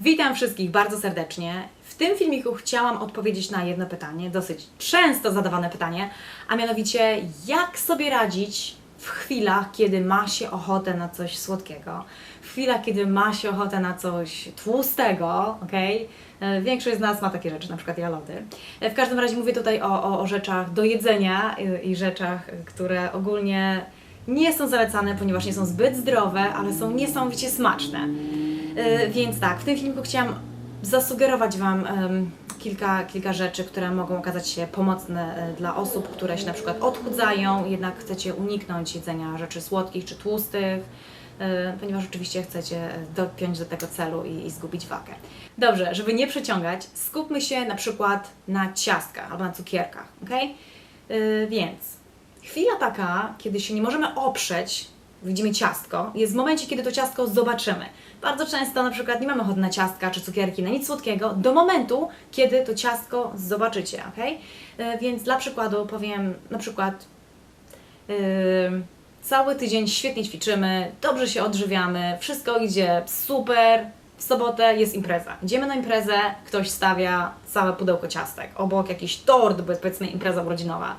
Witam wszystkich bardzo serdecznie. W tym filmiku chciałam odpowiedzieć na jedno pytanie, dosyć często zadawane pytanie, a mianowicie jak sobie radzić w chwilach, kiedy ma się ochotę na coś słodkiego, w chwilach, kiedy ma się ochotę na coś tłustego, ok? Większość z nas ma takie rzeczy, na przykład ja lody. E, W każdym razie mówię tutaj o, o, o rzeczach do jedzenia i, i rzeczach, które ogólnie nie są zalecane, ponieważ nie są zbyt zdrowe, ale są niesamowicie smaczne. E, Więc tak, w tym filmiku chciałam zasugerować Wam kilka, kilka rzeczy, które mogą okazać się pomocne e, dla osób, które się na przykład odchudzają, jednak chcecie uniknąć jedzenia rzeczy słodkich czy tłustych, e, ponieważ oczywiście chcecie dopiąć do tego celu i, i zgubić wagę. Dobrze, żeby nie przeciągać, skupmy się na przykład na ciastkach albo na cukierkach, ok? Więc chwila taka, kiedy się nie możemy oprzeć, widzimy ciastko, jest w momencie, kiedy to ciastko zobaczymy. Bardzo często na przykład nie mamy ochoty na ciastka czy cukierki, na nic słodkiego, do momentu, kiedy to ciastko zobaczycie, ok? Więc dla przykładu powiem na przykład Yy, cały tydzień świetnie ćwiczymy, dobrze się odżywiamy, wszystko idzie super. W sobotę jest impreza. Idziemy na imprezę, ktoś stawia całe pudełko ciastek, obok jakiś tort, bo jest powiedzmy impreza urodzinowa,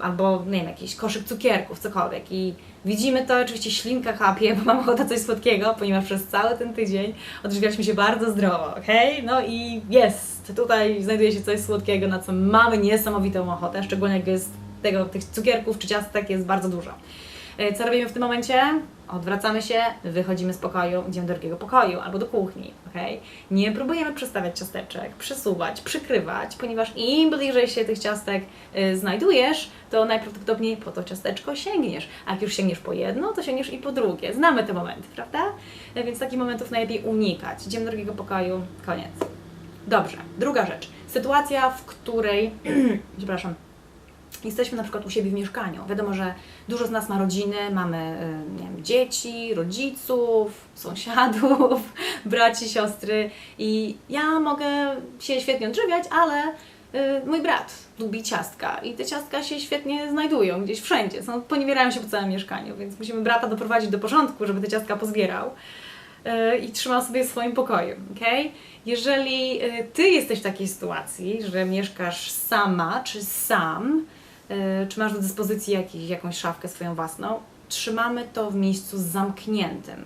albo nie wiem, jakiś koszyk cukierków, cokolwiek. I widzimy to, oczywiście ślinka kapie, bo mam ochotę coś słodkiego, ponieważ przez cały ten tydzień odżywialiśmy się bardzo zdrowo, ok? No i jest, tutaj znajduje się coś słodkiego, na co mamy niesamowitą ochotę, szczególnie jak jest tego, tych cukierków czy ciastek jest bardzo dużo. E, Co robimy w tym momencie? Odwracamy się, wychodzimy z pokoju, idziemy do drugiego pokoju albo do kuchni, ok? Nie próbujemy przestawiać ciasteczek, przesuwać, przykrywać, ponieważ im bliżej się tych ciastek y, znajdujesz, to najprawdopodobniej po to ciasteczko sięgniesz. A jak już sięgniesz po jedno, to sięgniesz i po drugie. Znamy te momenty, prawda? E, Więc takich momentów najlepiej unikać. Idziemy do drugiego pokoju, koniec. Dobrze, druga rzecz. Sytuacja, w której, przepraszam, jesteśmy na przykład u siebie w mieszkaniu. Wiadomo, że dużo z nas ma rodziny, mamy y, wiem, dzieci, rodziców, sąsiadów, braci, siostry i ja mogę się świetnie odżywiać, ale y, mój brat lubi ciastka i te ciastka się świetnie znajdują gdzieś wszędzie, są, poniewierają się po całym mieszkaniu, więc musimy brata doprowadzić do porządku, żeby te ciastka pozbierał y, i trzymał sobie w swoim pokoju, ok? Jeżeli Ty jesteś w takiej sytuacji, że mieszkasz sama czy sam, czy masz do dyspozycji jakąś szafkę swoją własną, trzymamy to w miejscu zamkniętym.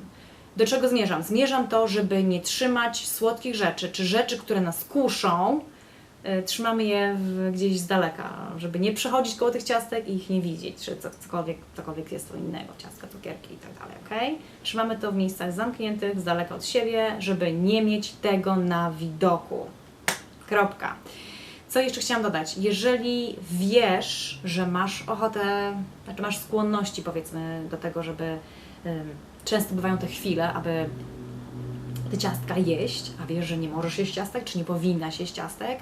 Do czego zmierzam? Zmierzam to, żeby nie trzymać słodkich rzeczy, czy rzeczy, które nas kuszą, y, trzymamy je gdzieś z daleka, żeby nie przechodzić koło tych ciastek i ich nie widzieć, czy co, cokolwiek, cokolwiek jest to innego, ciastka, cukierki i tak dalej? Trzymamy to w miejscach zamkniętych, z daleka od siebie, żeby nie mieć tego na widoku. Kropka. Co jeszcze chciałam dodać? Jeżeli wiesz, że masz ochotę, znaczy masz skłonności powiedzmy do tego, żeby często bywają te chwile, aby te ciastka jeść, a wiesz, że nie możesz jeść ciastek, czy nie powinnaś jeść ciastek,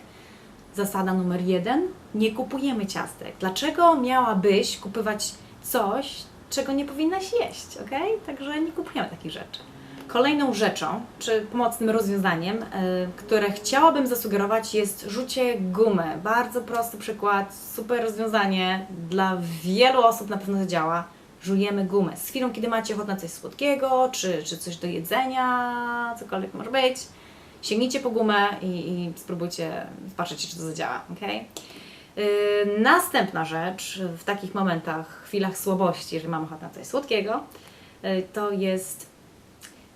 zasada numer jeden, nie kupujemy ciastek. Dlaczego miałabyś kupować coś, czego nie powinnaś jeść, ok? Także nie kupujemy takich rzeczy. Kolejną rzeczą, czy pomocnym rozwiązaniem, y, które chciałabym zasugerować jest rzucie gumy. Bardzo prosty przykład, super rozwiązanie, dla wielu osób na pewno to działa. Żujemy gumę. Z chwilą, kiedy macie ochotę na coś słodkiego, czy, czy coś do jedzenia, cokolwiek może być, sięgnijcie po gumę i, i spróbujcie, zobaczycie, czy to zadziała, ok? Yy, następna rzecz w takich momentach, chwilach słabości, jeżeli mam ochotę na coś słodkiego, yy, to jest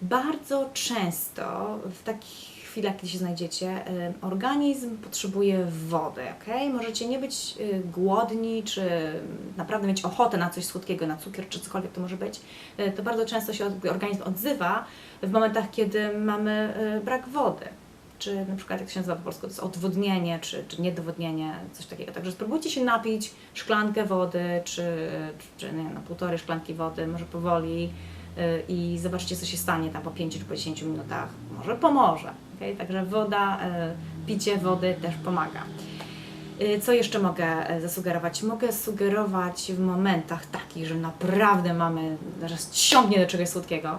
bardzo często w takich chwilach, kiedy się znajdziecie, organizm potrzebuje wody, ok? Możecie nie być y, głodni, czy naprawdę mieć ochotę na coś słodkiego, na cukier, czy cokolwiek to może być. Y, To bardzo często się organizm odzywa w momentach, kiedy mamy y, brak wody. Czy na przykład, jak się nazywa po polsku, to jest odwodnienie, czy, czy niedowodnienie, coś takiego. Także spróbujcie się napić szklankę wody, czy, czy nie na półtorej szklanki wody, może powoli i zobaczcie, co się stanie tam po 5 czy po 10 minutach. Może pomoże. Okay? Także woda, y, picie wody też pomaga. Y, Co jeszcze mogę zasugerować? Mogę sugerować w momentach takich, że naprawdę mamy, zaraz ciągnie do czegoś słodkiego,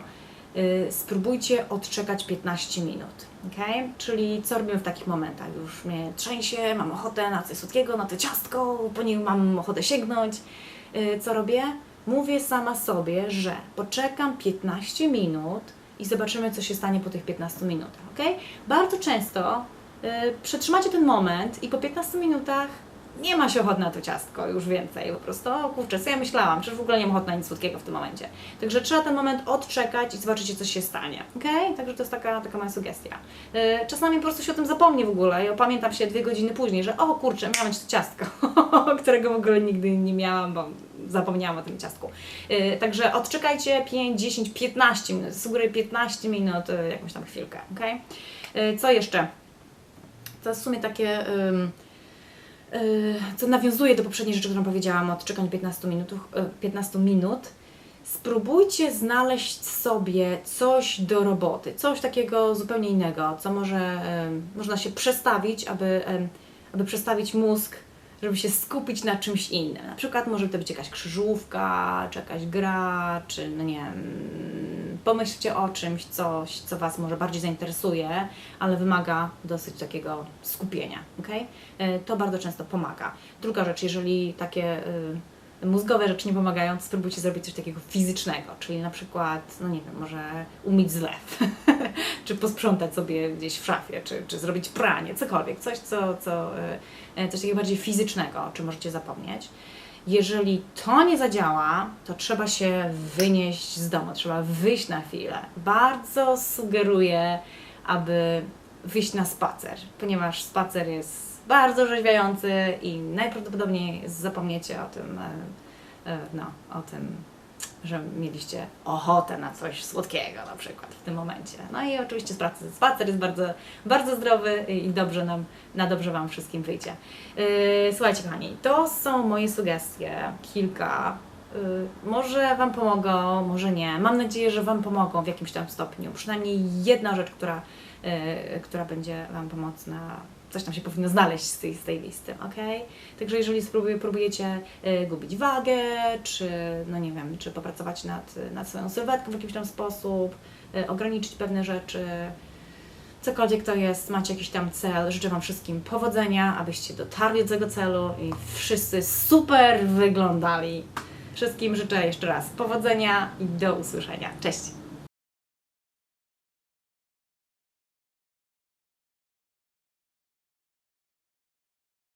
y, spróbujcie odczekać 15 minut. Okay? Czyli co robimy w takich momentach? Już mnie trzęsie, mam ochotę na coś słodkiego, na to ciastko, po nim mam ochotę sięgnąć. Y, Co robię? Mówię sama sobie, że poczekam 15 minut i zobaczymy, co się stanie po tych 15 minutach, ok? Bardzo często y, przetrzymacie ten moment i po 15 minutach nie ma się ochoty na to ciastko już więcej, po prostu, o kurczę, co ja myślałam, czy w ogóle nie mam ochoty na nic słodkiego w tym momencie. Także trzeba ten moment odczekać i zobaczycie, co się stanie, ok? Także to jest taka, taka moja sugestia. Y, Czasami po prostu się o tym zapomni w ogóle i opamiętam się dwie godziny później, że o kurczę, miałam mieć to ciastko, którego w ogóle nigdy nie miałam, bo zapomniałam o tym ciastku. Y, Także odczekajcie 5, 10, 15 minut, sugeruję 15 minut, y, jakąś tam chwilkę, ok? Y, Co jeszcze? To jest w sumie takie... ym, y, co nawiązuje do poprzedniej rzeczy, którą powiedziałam o odczekaniu 15 minut, 15 minut. Spróbujcie znaleźć sobie coś do roboty, coś takiego zupełnie innego, co może ym, można się przestawić, aby, ym, aby przestawić mózg, żeby się skupić na czymś innym. Na przykład może to być jakaś krzyżówka, czy jakaś gra, czy no nie wiem, pomyślcie o czymś, coś, co Was może bardziej zainteresuje, ale wymaga dosyć takiego skupienia, ok? To bardzo często pomaga. Druga rzecz, jeżeli takie y, mózgowe rzeczy nie pomagają, to spróbujcie zrobić coś takiego fizycznego, czyli na przykład, no nie wiem, może umyć zlew, czy posprzątać sobie gdzieś w szafie, czy, czy zrobić pranie, cokolwiek, coś, co, co, y, coś takiego bardziej fizycznego, czy możecie zapomnieć. Jeżeli to nie zadziała, to trzeba się wynieść z domu, trzeba wyjść na chwilę. Bardzo sugeruję, aby wyjść na spacer, ponieważ spacer jest bardzo orzeźwiający i najprawdopodobniej zapomniecie o tym, e, e, no, o tym, że mieliście ochotę na coś słodkiego na przykład w tym momencie. No i oczywiście spacer, jest bardzo, bardzo zdrowy i dobrze nam, na dobrze Wam wszystkim wyjdzie. Yy, słuchajcie kochani, to są moje sugestie, kilka. Yy, może Wam pomogą, może nie. Mam nadzieję, że Wam pomogą w jakimś tam stopniu. Przynajmniej jedna rzecz, która, yy, która będzie Wam pomocna coś tam się powinno znaleźć z tej, z tej listy, ok? Także jeżeli spróbuj, próbujecie y, gubić wagę, czy no nie wiem, czy popracować nad, nad swoją sylwetką w jakiś tam sposób, y, ograniczyć pewne rzeczy, cokolwiek to jest, macie jakiś tam cel, życzę Wam wszystkim powodzenia, abyście dotarli do tego celu i wszyscy super wyglądali. Wszystkim życzę jeszcze raz powodzenia i do usłyszenia. Cześć!